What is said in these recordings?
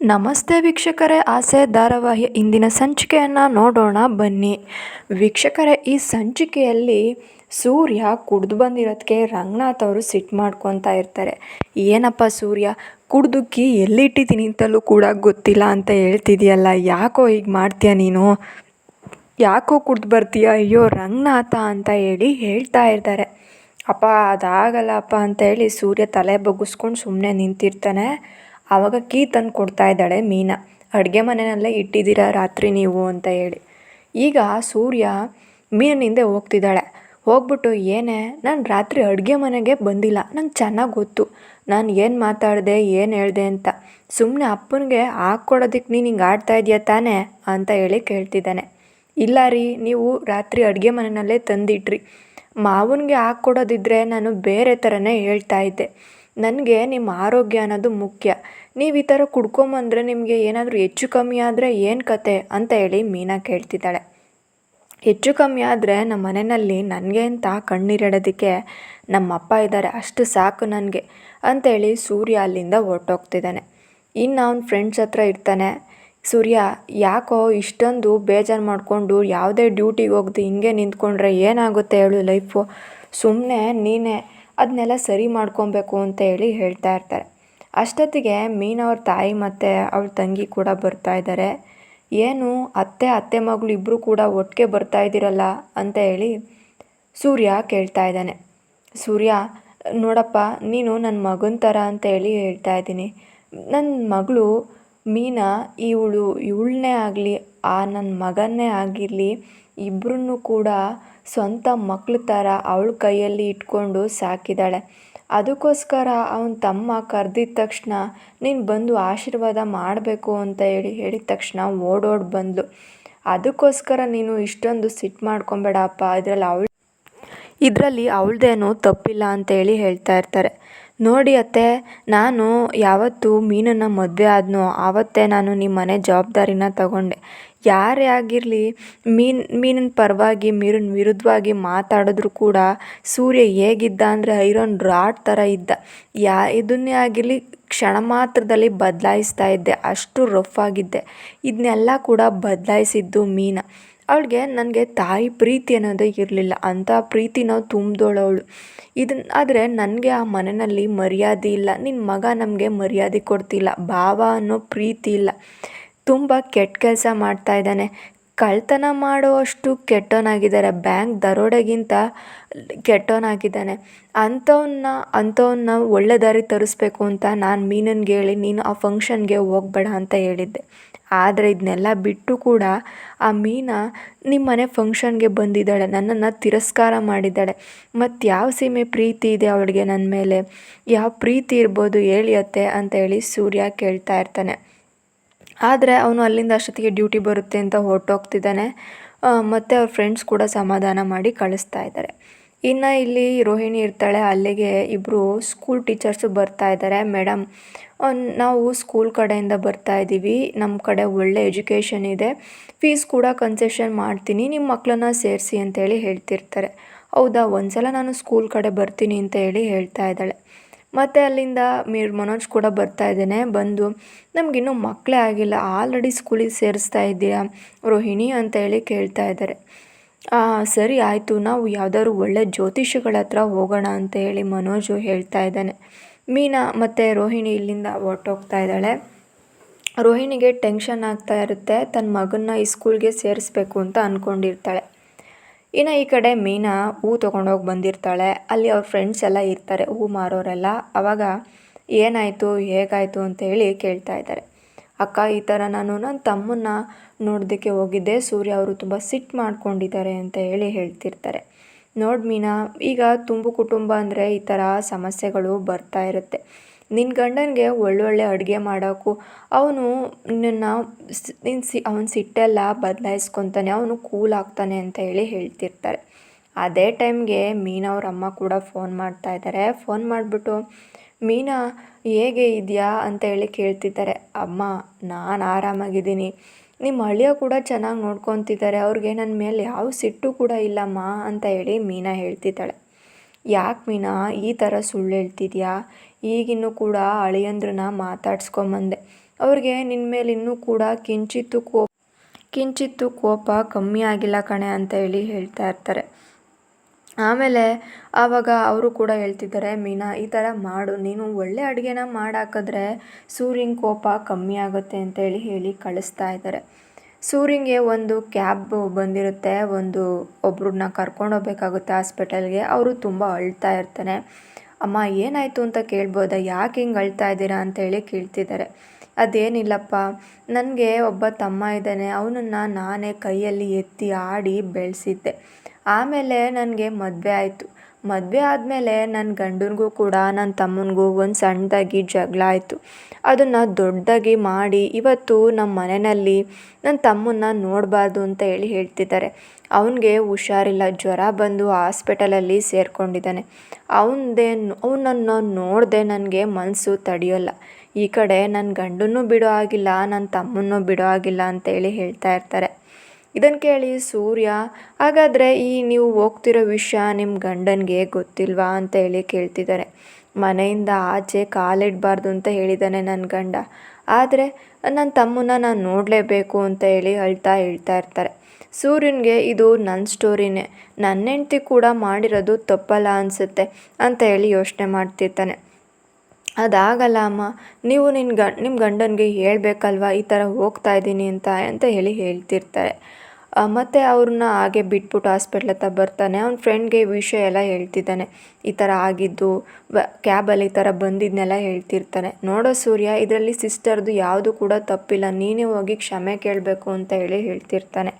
ನಮಸ್ತೆ ವೀಕ್ಷಕರೇ, ಆಸೆ ಧಾರಾವಾಹಿಯ ಇಂದಿನ ಸಂಚಿಕೆಯನ್ನು ನೋಡೋಣ ಬನ್ನಿ. ವೀಕ್ಷಕರೇ, ಈ ಸಂಚಿಕೆಯಲ್ಲಿ ಸೂರ್ಯ ಕುಡ್ದು ಬಂದಿರೋದಕ್ಕೆ ರಂಗನಾಥ್ ಅವರು ಸಿಟ್ಟು ಮಾಡ್ಕೊತಾ ಇರ್ತಾರೆ. ಏನಪ್ಪ ಸೂರ್ಯ ಕುಡ್ದುಕ್ಕಿ ಎಲ್ಲಿಟ್ಟಿದ್ದೀನಿ ಅಂತಲೂ ಕೂಡ ಗೊತ್ತಿಲ್ಲ ಅಂತ ಹೇಳ್ತಿದೆಯಲ್ಲ, ಯಾಕೋ ಹೀಗೆ ಮಾಡ್ತೀಯ ನೀನು? ಯಾಕೋ ಕುಡ್ದು ಬರ್ತೀಯ? ಅಯ್ಯೋ, ರಂಗನಾಥ ಅಂತ ಹೇಳಿ ಹೇಳ್ತಾ ಇರ್ತಾರೆ. ಅಪ್ಪ ಅದಾಗಲ್ಲ ಅಪ್ಪ ಅಂತ ಹೇಳಿ ಸೂರ್ಯ ತಲೆ ಬಗ್ಗಿಸ್ಕೊಂಡು ಸುಮ್ಮನೆ ನಿಂತಿರ್ತಾನೆ. ಆವಾಗ ಕೀ ತಂದು ಕೊಡ್ತಾ ಇದ್ದಾಳೆ ಮೀನಾ. ಅಡುಗೆ ಮನೆಯಲ್ಲೇ ಇಟ್ಟಿದ್ದೀರಾ ರಾತ್ರಿ ನೀವು ಅಂತ ಹೇಳಿ. ಈಗ ಸೂರ್ಯ ಮೀನಿನ ಹಿಂದೆ ಹೋಗ್ತಿದ್ದಾಳೆ. ಹೋಗ್ಬಿಟ್ಟು, ಏನೇ, ನಾನು ರಾತ್ರಿ ಅಡುಗೆ ಮನೆಗೆ ಬಂದಿಲ್ಲ. ನಂಗೆ ಚೆನ್ನಾಗಿ ಗೊತ್ತು. ನಾನು ಏನು ಮಾತಾಡಿದೆ, ಏನು ಹೇಳ್ದೆ ಅಂತ. ಸುಮ್ಮನೆ ಅಪ್ಪನಿಗೆ ಹಾಕ್ಕೊಡೋದಕ್ಕೆ ನೀನು ಹಿಂಗೆ ಆಡ್ತಾ ಇದೆಯಾ ತಾನೇ ಅಂತ ಹೇಳಿ ಕೇಳ್ತಿದ್ದಾನೆ. ಇಲ್ಲ ರೀ, ನೀವು ರಾತ್ರಿ ಅಡುಗೆ ಮನೆಯಲ್ಲೇ ತಂದಿಟ್ರಿ. ಮಾವನಿಗೆ ಹಾಕ್ಕೊಡೋದಿದ್ರೆ ನಾನು ಬೇರೆ ಥರನೇ ಹೇಳ್ತಾ ಇದ್ದೆ. ನನಗೆ ನಿಮ್ಮ ಆರೋಗ್ಯ ಅನ್ನೋದು ಮುಖ್ಯ. ನೀವು ಈ ಥರ ಕುಡ್ಕೊಂಬಂದರೆ ನಿಮಗೆ ಏನಾದರೂ ಹೆಚ್ಚು ಕಮ್ಮಿ ಆದರೆ ಏನು ಕತೆ ಅಂತ ಹೇಳಿ ಮೀನಾ ಕೇಳ್ತಿದ್ದಾಳೆ. ಹೆಚ್ಚು ಕಮ್ಮಿ ಆದರೆ ನಮ್ಮ ಮನೆಯಲ್ಲಿ ನನಗೆ ಅಂತ ಕಣ್ಣೀರಿಡೋದಕ್ಕೆ ನಮ್ಮ ಅಪ್ಪ ಇದ್ದಾರೆ ಅಷ್ಟು ಸಾಕು ನನಗೆ ಅಂತೇಳಿ ಸೂರ್ಯ ಅಲ್ಲಿಂದ ಹೊರಟೋಗ್ತಿದ್ದಾನೆ. ಇನ್ನು ಅವ್ನ ಫ್ರೆಂಡ್ಸ್ ಹತ್ರ ಇರ್ತಾನೆ, ಸೂರ್ಯ, ಯಾಕೋ ಇಷ್ಟೊಂದು ಬೇಜಾರು ಮಾಡಿಕೊಂಡು ಯಾವುದೇ ಡ್ಯೂಟಿಗೆ ಹೋಗ್ದು ಹಿಂಗೆ ನಿಂತ್ಕೊಂಡ್ರೆ ಏನಾಗುತ್ತೆ ಹೇಳು ಲೈಫು ಸುಮ್ಮನೆ ನೀನೇ ಅದನ್ನೆಲ್ಲ ಸರಿ ಮಾಡ್ಕೊಬೇಕು ಅಂತ ಹೇಳಿ ಹೇಳ್ತಾ ಇರ್ತಾರೆ. ಅಷ್ಟೊತ್ತಿಗೆ ಮೀನವ್ರ ತಾಯಿ ಮತ್ತು ಅವಳ ತಂಗಿ ಕೂಡ ಬರ್ತಾ ಇದ್ದಾರೆ. ಏನು ಅತ್ತೆ ಅತ್ತೆ ಮಗಳು ಇಬ್ಬರು ಕೂಡ ಒಟ್ಟಿಗೆ ಬರ್ತಾ ಇದ್ದೀರಲ್ಲ ಅಂತ ಹೇಳಿ ಸೂರ್ಯ ಕೇಳ್ತಾ ಇದ್ದಾನೆ. ಸೂರ್ಯ, ನೋಡಪ್ಪ, ನೀನು ನನ್ನ ಮಗನ ಥರ ಅಂತ ಹೇಳಿ ಹೇಳ್ತಾ ಇದ್ದೀನಿ. ನನ್ನ ಮಗಳು ಮೀನಾ, ಇವಳು ಇವಳನ್ನೇ ಆಗಲಿ, ಆ ನನ್ನ ಮಗನ್ನೇ ಆಗಿರಲಿ ಇಬ್ಬರನ್ನು ಕೂಡ ಸ್ವಂತ ಮಕ್ಳ ಥರ ಅವಳ ಕೈಯಲ್ಲಿ ಇಟ್ಕೊಂಡು ಸಾಕಿದ್ದಾಳೆ ಅದಕ್ಕೋಸ್ಕರ ಅವನ ತಮ್ಮ ಕರೆದಿದ್ದ ತಕ್ಷಣ, ನೀನು ಬಂದು ಆಶೀರ್ವಾದ ಮಾಡಬೇಕು ಅಂತ ಹೇಳಿ ಹೇಳಿದ ತಕ್ಷಣ ಓಡೋಡಿ ಬಂದಳು ಅದಕ್ಕೋಸ್ಕರ ನೀನು ಇಷ್ಟೊಂದು ಸಿಟ್ಟು ಮಾಡ್ಕೊಬೇಡಪ್ಪ, ಇದರಲ್ಲಿ ಅವಳು ಇದರಲ್ಲಿ ಅವಳದೇನು ತಪ್ಪಿಲ್ಲ ಅಂತೇಳಿ ಹೇಳ್ತಾ ಇರ್ತಾರೆ. ನೋಡಿ ಅತ್ತೆ, ನಾನು ಯಾವತ್ತು ಮೀನನ್ನು ಮದುವೆ ಆದನೋ, ಆವತ್ತೇ ನಾನು ನಿಮ್ಮ ಮನೆ ಜವಾಬ್ದಾರಿನ ತಗೊಂಡೆ. ಯಾರೇ ಆಗಿರಲಿ, ಮೀನು, ಮೀನಿನ ಪರವಾಗಿ, ಮೀರಿನ ವಿರುದ್ಧವಾಗಿ ಮಾತಾಡಿದ್ರು ಕೂಡ ಸೂರ್ಯ ಹೇಗಿದ್ದ ಅಂದರೆ ಐರನ್ ರಾಡ್ ಥರ ಇದ್ದ. ಯಾ, ಇದನ್ನೇ ಆಗಿರಲಿ ಕ್ಷಣ ಮಾತ್ರದಲ್ಲಿ ಬದಲಾಯಿಸ್ತಾ ಇದ್ದೆ, ಅಷ್ಟು ರಫ್ ಆಗಿದ್ದೆ. ಇದನ್ನೆಲ್ಲ ಕೂಡ ಬದಲಾಯಿಸಿದ್ದು ಮೀನ. ಅವಳಿಗೆ ನನಗೆ ತಾಯಿ ಪ್ರೀತಿ ಅನ್ನೋದೇ ಇರಲಿಲ್ಲ. ಅಂಥ ಪ್ರೀತಿನ ತುಂಬಿದೋಳು ಅವಳು. ಇದನ್ನ ಆದರೆ ನನಗೆ ಆ ಮನೆಯಲ್ಲಿ ಮರ್ಯಾದೆ ಇಲ್ಲ. ನಿನ್ನ ಮಗ ನಮಗೆ ಮರ್ಯಾದೆ ಕೊಡ್ತಿಲ್ಲ. ಭಾವ ಅನ್ನೋ ಪ್ರೀತಿ ಇಲ್ಲ. ತುಂಬ ಕೆಟ್ಟ ಕೆಲಸ ಮಾಡ್ತಾ ಇದ್ದಾನೆ. ಕಳ್ತನ ಮಾಡುವಷ್ಟು ಕೆಟ್ಟವನಾಗಿದ್ದಾರೆ. ಬ್ಯಾಂಕ್ ದರೋಡೆಗಿಂತ ಕೆಟ್ಟವನಾಗಿದ್ದಾನೆ. ಅಂಥವನ್ನ ಅಂಥವನ್ನ ಒಳ್ಳೆ ದಾರಿ ತರಿಸ್ಬೇಕು ಅಂತ ನಾನು ಮೀನನ್ಗೆ ಹೇಳಿ ನೀನು ಆ ಫಂಕ್ಷನ್ಗೆ ಹೋಗ್ಬೇಡ ಅಂತ ಹೇಳಿದ್ದೆ. ಆದರೆ ಇದನ್ನೆಲ್ಲ ಬಿಟ್ಟು ಕೂಡ ಆ ಮೀನಾ ನಿಮ್ಮ ಮನೆ ಫಂಕ್ಷನ್ಗೆ ಬಂದಿದ್ದಾಳೆ, ನನ್ನನ್ನು ತಿರಸ್ಕಾರ ಮಾಡಿದ್ದಾಳೆ. ಮತ್ತು ಯಾವ ಸೀಮೆ ಪ್ರೀತಿ ಇದೆ ಅವಳಿಗೆ ನನ್ನ ಮೇಲೆ? ಯಾವ ಪ್ರೀತಿ ಇರ್ಬೋದು ಹೇಳಿಯತ್ತೆ ಅಂತ ಹೇಳಿ ಸೂರ್ಯ ಕೇಳ್ತಾ ಇರ್ತಾನೆ. ಆದರೆ ಅವನು ಅಲ್ಲಿಂದ ಅಷ್ಟೊತ್ತಿಗೆ ಡ್ಯೂಟಿ ಬರುತ್ತೆ ಅಂತ ಹೊರಟೋಗ್ತಿದ್ದಾನೆ. ಮತ್ತು ಅವ್ರ ಫ್ರೆಂಡ್ಸ್ ಕೂಡ ಸಮಾಧಾನ ಮಾಡಿ ಕಳಿಸ್ತಾ ಇದ್ದಾರೆ. ಇನ್ನು ಇಲ್ಲಿ ರೋಹಿಣಿ ಇರ್ತಾಳೆ, ಅಲ್ಲಿಗೆ ಇಬ್ಬರು ಸ್ಕೂಲ್ ಟೀಚರ್ಸು ಬರ್ತಾ ಇದ್ದಾರೆ ಮೇಡಮ್ ನಾವು ಸ್ಕೂಲ್ ಕಡೆಯಿಂದ ಬರ್ತಾ ಇದ್ದೀವಿ ನಮ್ಮ ಕಡೆ ಒಳ್ಳೆ ಎಜುಕೇಷನ್ ಇದೆ. ಫೀಸ್ ಕೂಡ ಕನ್ಸೆಷನ್ ಮಾಡ್ತೀನಿ. ನಿಮ್ಮ ಮಕ್ಕಳನ್ನ ಸೇರಿಸಿ ಅಂತೇಳಿ ಹೇಳ್ತಿರ್ತಾರೆ. ಹೌದಾ? ಒಂದು ಸಲ ನಾನು ಸ್ಕೂಲ್ ಕಡೆ ಬರ್ತೀನಿ ಅಂತ ಹೇಳಿ ಹೇಳ್ತಾ ಇದ್ದಾಳೆ. ಮತ್ತು ಅಲ್ಲಿಂದ ಮೀರ್ ಮನೋಜ್ ಕೂಡ ಬರ್ತಾ ಇದ್ದೇನೆ. ಬಂದು, ನಮಗಿನ್ನೂ ಮಕ್ಕಳೇ ಆಗಿಲ್ಲ. ಆಲ್ರೆಡಿ ಸ್ಕೂಲಿಗೆ ಸೇರಿಸ್ತಾ ಇದ್ದೀಯಾ ರೋಹಿಣಿ? ಅಂತ ಹೇಳಿ ಕೇಳ್ತಾ ಇದ್ದಾರೆ. ಸರಿ ಆಯಿತು, ನಾವು ಯಾವ್ದಾದ್ರು ಒಳ್ಳೆ ಜ್ಯೋತಿಷಿಗಳ ಹತ್ರ ಹೋಗೋಣ ಅಂತ ಹೇಳಿ ಮನೋಜು ಹೇಳ್ತಾ ಇದ್ದಾನೆ. ಮೀನಾ ಮತ್ತು ರೋಹಿಣಿ ಇಲ್ಲಿಂದ ಹೊರ್ಟೋಗ್ತಾ ಇದ್ದಾಳೆ. ರೋಹಿಣಿಗೆ ಟೆನ್ಷನ್ ಆಗ್ತಾ ಇರುತ್ತೆ, ತನ್ನ ಮಗನ್ನ ಈ ಸ್ಕೂಲ್ಗೆ ಸೇರಿಸ್ಬೇಕು ಅಂತ ಅಂದ್ಕೊಂಡಿರ್ತಾಳೆ ಇನ್ನು ಈ ಕಡೆ ಮೀನಾ ಹೂ ತೊಗೊಂಡೋಗಿ ಬಂದಿರ್ತಾಳೆ. ಅಲ್ಲಿ ಅವ್ರ ಫ್ರೆಂಡ್ಸ್ ಎಲ್ಲ ಇರ್ತಾರೆ, ಹೂ ಮಾರೋರೆಲ್ಲ. ಆವಾಗ ಏನಾಯಿತು, ಹೇಗಾಯಿತು ಅಂತ ಹೇಳಿ ಕೇಳ್ತಾ ಇದ್ದಾರೆ. ಅಕ್ಕ, ಈ ಥರ ನಾನು ನನ್ನ ತಮ್ಮನ್ನ ನೋಡೋದಕ್ಕೆ ಹೋಗಿದ್ದೆ. ಸೂರ್ಯ ಅವರು ತುಂಬ ಸಿಟ್ಟು ಮಾಡ್ಕೊಂಡಿದ್ದಾರೆ ಅಂತ ಹೇಳಿ ಹೇಳ್ತಿರ್ತಾರೆ. ನೋಡಿ ಮೀನಾ, ಈಗ ತುಂಬು ಕುಟುಂಬ ಅಂದರೆ ಈ ಥರ ಸಮಸ್ಯೆಗಳು ಬರ್ತಾ ಇರುತ್ತೆ. ನಿನ್ನ ಗಂಡನಿಗೆ ಒಳ್ಳೊಳ್ಳೆ ಅಡುಗೆ ಮಾಡೋಕ್ಕೂ, ಅವನು ನಿನ್ನ ನಿನ್ನ ಸಿ, ಅವನ ಸಿಟ್ಟೆಲ್ಲ ಬದಲಾಯಿಸ್ಕೊತಾನೆ, ಅವನು ಕೂಲ್ ಆಗ್ತಾನೆ ಅಂತ ಹೇಳಿ ಹೇಳ್ತಿರ್ತಾರೆ. ಅದೇ ಟೈಮ್ಗೆ ಮೀನಾ ಅವ್ರ ಅಮ್ಮ ಕೂಡ ಫೋನ್ ಮಾಡ್ತಾ ಇದ್ದಾರೆ ಫೋನ್ ಮಾಡಿಬಿಟ್ಟು, ಮೀನಾ, ಹೇಗೆ ಇದೆಯಾ? ಅಂತ ಹೇಳಿ ಕೇಳ್ತಿದ್ದಾರೆ ಅಮ್ಮ, ನಾನು ಆರಾಮಾಗಿದ್ದೀನಿ. ನಿಮ್ಮ ಅಳಿಯ ಕೂಡ ಚೆನ್ನಾಗಿ ನೋಡ್ಕೊತಿದ್ದಾರೆ. ಅವ್ರಿಗೆ ನನ್ನ ಮೇಲೆ ಯಾವ ಸಿಟ್ಟು ಕೂಡ ಇಲ್ಲಮ್ಮ ಅಂತ ಹೇಳಿ ಮೀನಾ ಹೇಳ್ತಿದ್ದಾಳೆ. ಯಾಕೆ ಮೀನಾ? ಈ ಥರ ಸುಳ್ಳು ಹೇಳ್ತಿದ್ಯಾ? ಈಗಿನ್ನೂ ಕೂಡ ಅಳಿಯಂದ್ರನ್ನ ಮಾತಾಡ್ಸ್ಕೊಂಬಂದೆ. ಅವ್ರಿಗೆ ನಿನ್ನ ಮೇಲೆ ಇನ್ನೂ ಕೂಡ ಕಿಂಚಿತ್ತು ಕೋಪ ಕಿಂಚಿತ್ತು ಕೋಪ ಕಮ್ಮಿ ಆಗಿಲ್ಲ ಕಣೆ ಅಂತ ಹೇಳಿ ಹೇಳ್ತಾ ಇರ್ತಾರೆ. ಆಮೇಲೆ ಆವಾಗ ಅವರು ಕೂಡ ಹೇಳ್ತಿದ್ದಾರೆ, ಮೀನಾ, ಈ ಥರ ಮಾಡು. ನೀನು ಒಳ್ಳೆ ಅಡುಗೆನ ಮಾಡಾಕಿದ್ರೆ ಸೂರ್ಯನ ಕೋಪ ಕಮ್ಮಿ ಆಗುತ್ತೆ ಅಂತೇಳಿ ಹೇಳಿ ಕಳಿಸ್ತಾ ಇದ್ದಾರೆ. ಸೂರ್ಯಂಗೆ ಒಂದು ಕ್ಯಾಬ್ ಬಂದಿರುತ್ತೆ. ಒಂದು ಒಬ್ರನ್ನ ಕರ್ಕೊಂಡು ಹೋಗ್ಬೇಕಾಗುತ್ತೆ ಹಾಸ್ಪಿಟಲ್ಗೆ. ಅವರು ತುಂಬ ಅಳ್ತಾ ಇರ್ತಾನೆ ಅಮ್ಮ, ಏನಾಯಿತು ಅಂತ ಕೇಳ್ಬೋದಾ? ಯಾಕೆ ಹಿಂಗೆ ಅಳ್ತಾ ಇದ್ದೀರಾ? ಅಂತೇಳಿ ಕೇಳ್ತಿದ್ದಾರೆ. ಅದೇನಿಲ್ಲಪ್ಪ. ನನಗೆ ಒಬ್ಬ ತಮ್ಮ ಇದ್ದಾನೆ. ಅವನನ್ನು ನಾನೇ ಕೈಯಲ್ಲಿ ಎತ್ತಿ ಆಡಿ ಬೆಳೆಸಿದ್ದೆ. ಆಮೇಲೆ ನನಗೆ ಮದುವೆ ಆಯಿತು. ಮದುವೆ ಆದಮೇಲೆ ನನ್ನ ಗಂಡನಿಗೂ ಕೂಡ ನನ್ನ ತಮ್ಮನಿಗೂ ಒಂದು ಸಣ್ಣದಾಗಿ ಜಗಳ ಆಯಿತು. ಅದನ್ನು ದೊಡ್ಡದಾಗಿ ಮಾಡಿ ಇವತ್ತು ನಮ್ಮ ಮನೆಯಲ್ಲಿ ನನ್ನ ತಮ್ಮನ್ನ ನೋಡಬಾರ್ದು ಅಂತ ಹೇಳಿ ಹೇಳ್ತಿದ್ದಾರೆ. ಅವನಿಗೆ ಹುಷಾರಿಲ್ಲ. ಜ್ವರ ಬಂದು ಹಾಸ್ಪಿಟಲಲ್ಲಿ ಸೇರಿಕೊಂಡಿದ್ದಾನೆ. ಅವನದೇ ಅವನನ್ನು ನೋಡದೆ ನನಗೆ ಮನಸ್ಸು ತಡೆಯೋಲ್ಲ. ಈ ಕಡೆ ನನ್ನ ಗಂಡನ್ನೂ ಬಿಡೋ ಆಗಿಲ್ಲ ನನ್ನ ತಮ್ಮನ್ನೂ ಬಿಡೋ ಆಗಿಲ್ಲ ಅಂತೇಳಿ ಹೇಳ್ತಾ ಇರ್ತಾರೆ. ಇದನ್ನು ಕೇಳಿ ಸೂರ್ಯ, ಹಾಗಾದರೆ ಈ ನೀವು ಹೋಗ್ತಿರೋ ವಿಷಯ ನಿಮ್ಮ ಗಂಡನಿಗೆ ಗೊತ್ತಿಲ್ವಾ ಅಂತ ಹೇಳಿ ಕೇಳ್ತಿದ್ದಾರೆ ಮನೆಯಿಂದ ಆಚೆ ಕಾಲಿಡಬಾರ್ದು ಅಂತ ಹೇಳಿದ್ದಾನೆ ನನ್ನ ಗಂಡ. ಆದರೆ ನನ್ನ ತಮ್ಮನ್ನ ನಾನು ನೋಡಲೇಬೇಕು ಅಂತ ಹೇಳಿ ಅಳ್ತಾ ಹೇಳ್ತಾ ಇರ್ತಾರೆ. ಸೂರ್ಯನಿಗೆ ಇದು ನನ್ನ ಸ್ಟೋರಿನೇ. ನನ್ನ ಹೆಂಡ್ತಿ ಕೂಡ ಮಾಡಿರೋದು ತಪ್ಪಲ್ಲ ಅನಿಸುತ್ತೆ ಅಂತ ಹೇಳಿ ಯೋಚನೆ ಮಾಡ್ತಿರ್ತಾನೆ. ಅದಾಗಲ್ಲ ಅಮ್ಮ. ನೀವು ನಿನ್ನ ಗ ನಿಮ್ಮ ಗಂಡನಿಗೆ ಹೇಳಬೇಕಲ್ವ? ಈ ಥರ ಹೋಗ್ತಾ ಇದ್ದೀನಿ ಅಂತ ಅಂತ ಹೇಳಿ ಹೇಳ್ತಿರ್ತಾರೆ. ಮತ್ತು ಅವ್ರನ್ನ ಹಾಗೆ ಬಿಟ್ಬಿಟ್ಟು ಹಾಸ್ಪಿಟ್ಲ್ ಹತ್ರ ಬರ್ತಾನೆ. ಅವ್ನ ಫ್ರೆಂಡ್ಗೆ ವಿಷಯ ಎಲ್ಲ ಹೇಳ್ತಿದ್ದಾನೆ. ಈ ಥರ ಆಗಿದ್ದು ಬ ಕ್ಯಾಬಲ್ಲಿ ಈ ಥರ ಬಂದಿದ್ದನ್ನೆಲ್ಲ ಹೇಳ್ತಿರ್ತಾನೆ. ನೋಡೋ ಸೂರ್ಯ, ಇದರಲ್ಲಿ ಸಿಸ್ಟರ್ದು ಯಾವುದು ಕೂಡ ತಪ್ಪಿಲ್ಲ. ನೀನೇ ಹೋಗಿ ಕ್ಷಮೆ ಕೇಳಬೇಕು ಅಂತ ಹೇಳಿ ಹೇಳ್ತಿರ್ತಾನೆ.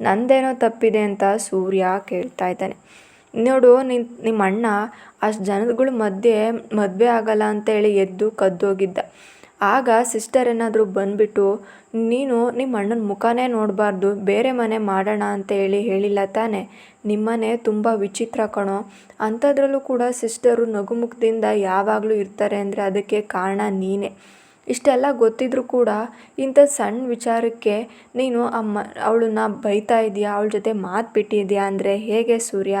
ನಂದೇನೋ ತಪ್ಪಿದೆ ಅಂತ ಸೂರ್ಯ ಕೇಳ್ತಾ ಇದ್ದಾನೆ. ನೋಡು, ನಿನ್, ನಿಮ್ಮ ಅಣ್ಣ ಅಷ್ಟು ಜನಗಳ ಮಧ್ಯೆ ಮದುವೆ ಆಗಲ್ಲ ಅಂತೇಳಿ ಎದ್ದು ಕದ್ದೋಗಿದ್ದ. ಆಗ ಸಿಸ್ಟರ್ ಏನಾದರೂ ಬಂದುಬಿಟ್ಟು, ನೀನು ನಿಮ್ಮ ಅಣ್ಣನ ಮುಖನೇ ನೋಡಬಾರ್ದು, ಬೇರೆ ಮನೆ ಮಾಡೋಣ ಅಂತ ಹೇಳಿ ಹೇಳಿಲ್ಲ ತಾನೆ. ನಿಮ್ಮನೆ ತುಂಬ ವಿಚಿತ್ರ ಕಣೋ. ಅಂಥದ್ರಲ್ಲೂ ಕೂಡ ಸಿಸ್ಟರು ನಗುಮುಖದಿಂದ ಯಾವಾಗಲೂ ಇರ್ತಾರೆ ಅಂದರೆ ಅದಕ್ಕೆ ಕಾರಣ ನೀನೇ. ಇಷ್ಟೆಲ್ಲ ಗೊತ್ತಿದ್ರೂ ಕೂಡ ಇಂಥ ಸಣ್ಣ ವಿಚಾರಕ್ಕೆ ನೀನು ಅಮ್ಮ, ಅವಳನ್ನ ಬೈತಾ ಇದೆಯಾ? ಅವಳ ಜೊತೆ ಮಾತು ಬಿಟ್ಟಿದ್ಯಾ ಅಂದರೆ ಹೇಗೆ ಸೂರ್ಯ?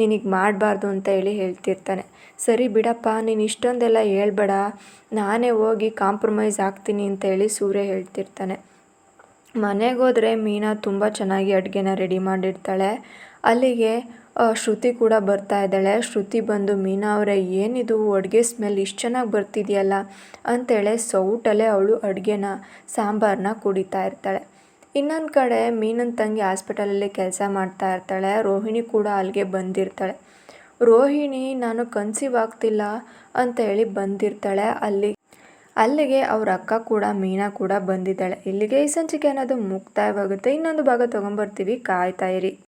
ನಿನಗೆ ಮಾಡಬಾರ್ದು ಅಂತ ಹೇಳಿ ಹೇಳ್ತಿರ್ತಾನೆ. ಸರಿ ಬಿಡಪ್ಪ, ನೀನು ಇಷ್ಟೊಂದೆಲ್ಲ ಹೇಳ್ಬೇಡ. ನಾನೇ ಹೋಗಿ ಕಾಂಪ್ರಮೈಸ್ ಆಗ್ತೀನಿ ಅಂತ ಹೇಳಿ ಸೂರ್ಯ ಹೇಳ್ತಿರ್ತಾನೆ. ಮನೆಗೆ ಹೋದರೆ ಮೀನಾ ತುಂಬ ಚೆನ್ನಾಗಿ ಅಡುಗೆನ ರೆಡಿ ಮಾಡಿರ್ತಾಳೆ ಅಲ್ಲಿಗೆ ಶ್ರುತಿ ಕೂಡ ಬರ್ತಾ ಇದ್ದಾಳೆ. ಶ್ರುತಿ ಬಂದು, ಮೀನಾ ಅವರೇ, ಏನಿದು? ಅಡುಗೆ ಸ್ಮೆಲ್ ಇಷ್ಟು ಚೆನ್ನಾಗಿ ಬರ್ತಿದೆಯಲ್ಲ? ಅಂತೇಳಿ, ಸೌಟಲ್ಲೇ ಅವಳು ಅಡುಗೆನ ಸಾಂಬಾರನ್ನ ಕುಡಿತಾ ಇರ್ತಾಳೆ. ಇನ್ನೊಂದು ಕಡೆ, ಮೀನನ್ ತಂಗಿ ಹಾಸ್ಪಿಟಲಲ್ಲಿ ಕೆಲಸ ಮಾಡ್ತಾ ಇರ್ತಾಳೆ. ರೋಹಿಣಿ ಕೂಡ ಅಲ್ಲಿಗೆ ಬಂದಿರ್ತಾಳೆ. ರೋಹಿಣಿ, ನಾನು ಕನ್ಸೀವ್ ಆಗ್ತಿಲ್ಲ ಅಂತ ಹೇಳಿ ಬಂದಿರ್ತಾಳೆ. ಅಲ್ಲಿ ಅಲ್ಲಿಗೆ ಅವ್ರ ಅಕ್ಕ ಕೂಡ, ಮೀನಾ ಕೂಡ ಬಂದಿದ್ದಾಳೆ. ಇಲ್ಲಿಗೆ ಈ ಸಂಚಿಕೆ ಅನ್ನೋದು ಮುಕ್ತಾಯವಾಗುತ್ತೆ. ಇನ್ನೊಂದು ಭಾಗ ತೊಗೊಂಬರ್ತೀವಿ. ಕಾಯ್ತಾ ಇರಿ.